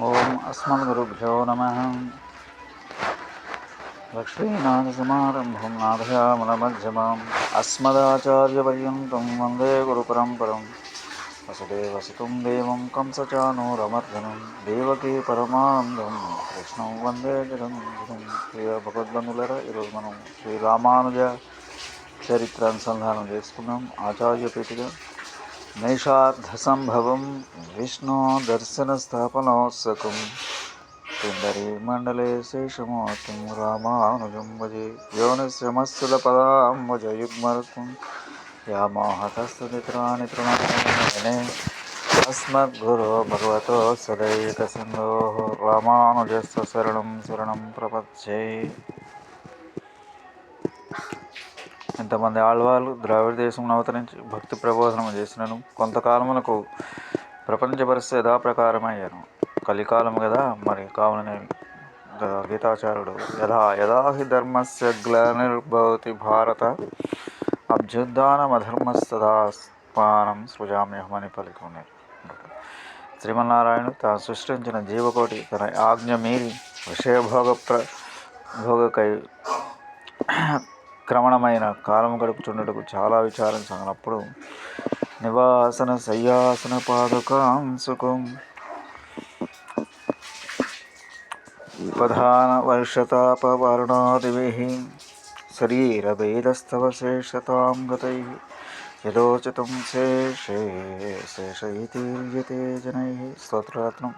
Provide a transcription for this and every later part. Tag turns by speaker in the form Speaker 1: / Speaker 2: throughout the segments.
Speaker 1: ఓం అస్మద్గురుభ్యో నమ. లక్ష్మీనాథసమారంభం నాథయామలమధ్యమాం. అస్మదాచార్యపర్యంతం వందే గురుపరంపరం. వసుదేవసుతం దేవం కంసచానూరమర్దనం. దేవకీ పరమానందం. కృష్ణం వందే జగన్గురం ప్రియ భగవద్బంధులరా ఈరోజు మనం శ్రీ రామానుజ చరిత్ర అనుసంధానం చేసుకున్నాం. ఆచార్యపీఠగా నైషార్ధసంభవం విష్ణు దర్శన స్థాపనోత్సకం పిండరీ మండలే శేషమూర్తిం రామానుజం భజే యోనిశ్రమస్సుల పదాంబుజ యుగ్మరుత్వం వ్యామోహతస్థిత్రాని తృణనే అస్మద్గురో భగవతో సదైకసింధో రామానుజస్వ శరణం శరణం ప్రపచ్చే ఇంతమంది ఆళ్వాళ్ళు ద్రావిడ దేశం అవతరించి భక్తి ప్రబోధనం చేసినను కొంతకాలమునకు ప్రపంచ పరిస్థితి యథాప్రకారమయ్యాను కలికాలం కదా మరి కావుననే కదా గీతాచార్యుడు. యథా యథా హి ధర్మస్య గ్లానిర్భవతి భారత అభ్యుద్ధానమధర్మస్తదాస్పానం సృజామ్యహమని పలుకున్నారు శ్రీమన్నారాయణుడు తాను సృష్టించిన జీవకోటి తన ఆజ్ఞ మీరి విషయభోగ ప్ర భోగకై క్రమణమైన కాలం గడుపుచుండటకు చాలా విచారం సాగినప్పుడు నివాసన శయ్యాసన పాదుకాంసుకం ప్రధాన వర్షతాపవర్ణాదిభి శరీరభేదస్తవ శేషతాం గతై యథోచితం శేషే శేషైతీర్యతే జనై. స్తోత్రాత్మం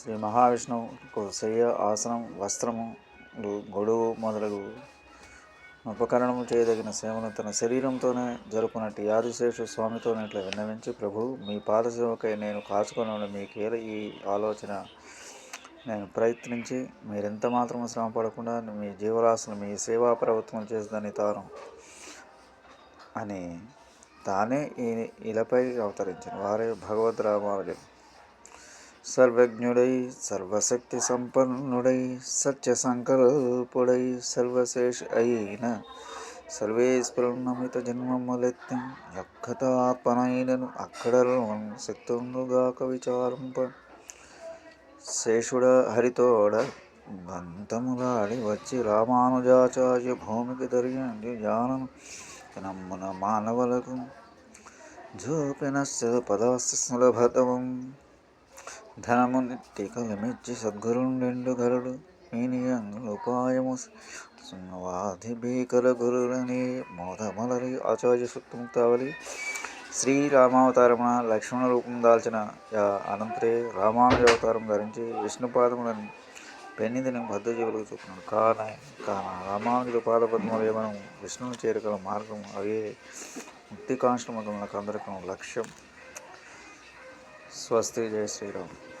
Speaker 1: శ్రీ మహావిష్ణువుకు శయ్య ఆసనం వస్త్రము గొడుగు మొదలగు ఉపకరణము చేయదగిన సేవను తన శరీరంతోనే జరుపునట్టు యాదిశేషు స్వామితోనట్లు విన్నవించి ప్రభు మీ పాదసేవకై నేను కాచుకొని మీకేల ఈ ఆలోచన? నేను ప్రయత్నించి మీరెంత మాత్రం శ్రమ పడకుండా మీ జీవరాశులు మీ సేవా ప్రభుత్వం చేస్తుందని తాను అని తానే ఈ ఇలపై అవతరించాను. వారే భగవద్ రామానుజుడు సర్వజ్ఞుడై సర్వశక్తి సంపన్నుడై సత్య సంకల్పుడై సర్వశేష అయిన సర్వేశ్వరుణమిత జన్మములెత్తి. యొక్కతాత్మనైనను అక్కడలో శక్తుందుగాక విచారింప శేషుడ హరితోడ బంతములాడి వచ్చి రామానుజాచార్య భూమికి దర్యండి జానను నమ్మున మానవులకు జోపిన పదాస్త సులభతవం ధనము నెట్టి సద్గురుండెండు గరుడు మీనియంగులు ఉపాయము సున్నవాధి భీకర గురులని మోదమలరి ఆచార్య సుక్తముక్తావలి శ్రీరామావతారమున లక్ష్మణ రూపం దాల్చిన యా అనంతరే రామానుజ అవతారం ధరించి విష్ణుపాదములను పెన్నిదిని భద్రజీవులకు చూపున్నాడు కాన కాన రామానుజుల పాదపద్మలే మనం విష్ణువుని చేరుకల మార్గం అవే ముక్తి కాంక్షమకు మనకు అందరికీ లక్ష్యం. స్వస్తి. జయ శ్రీరామ్.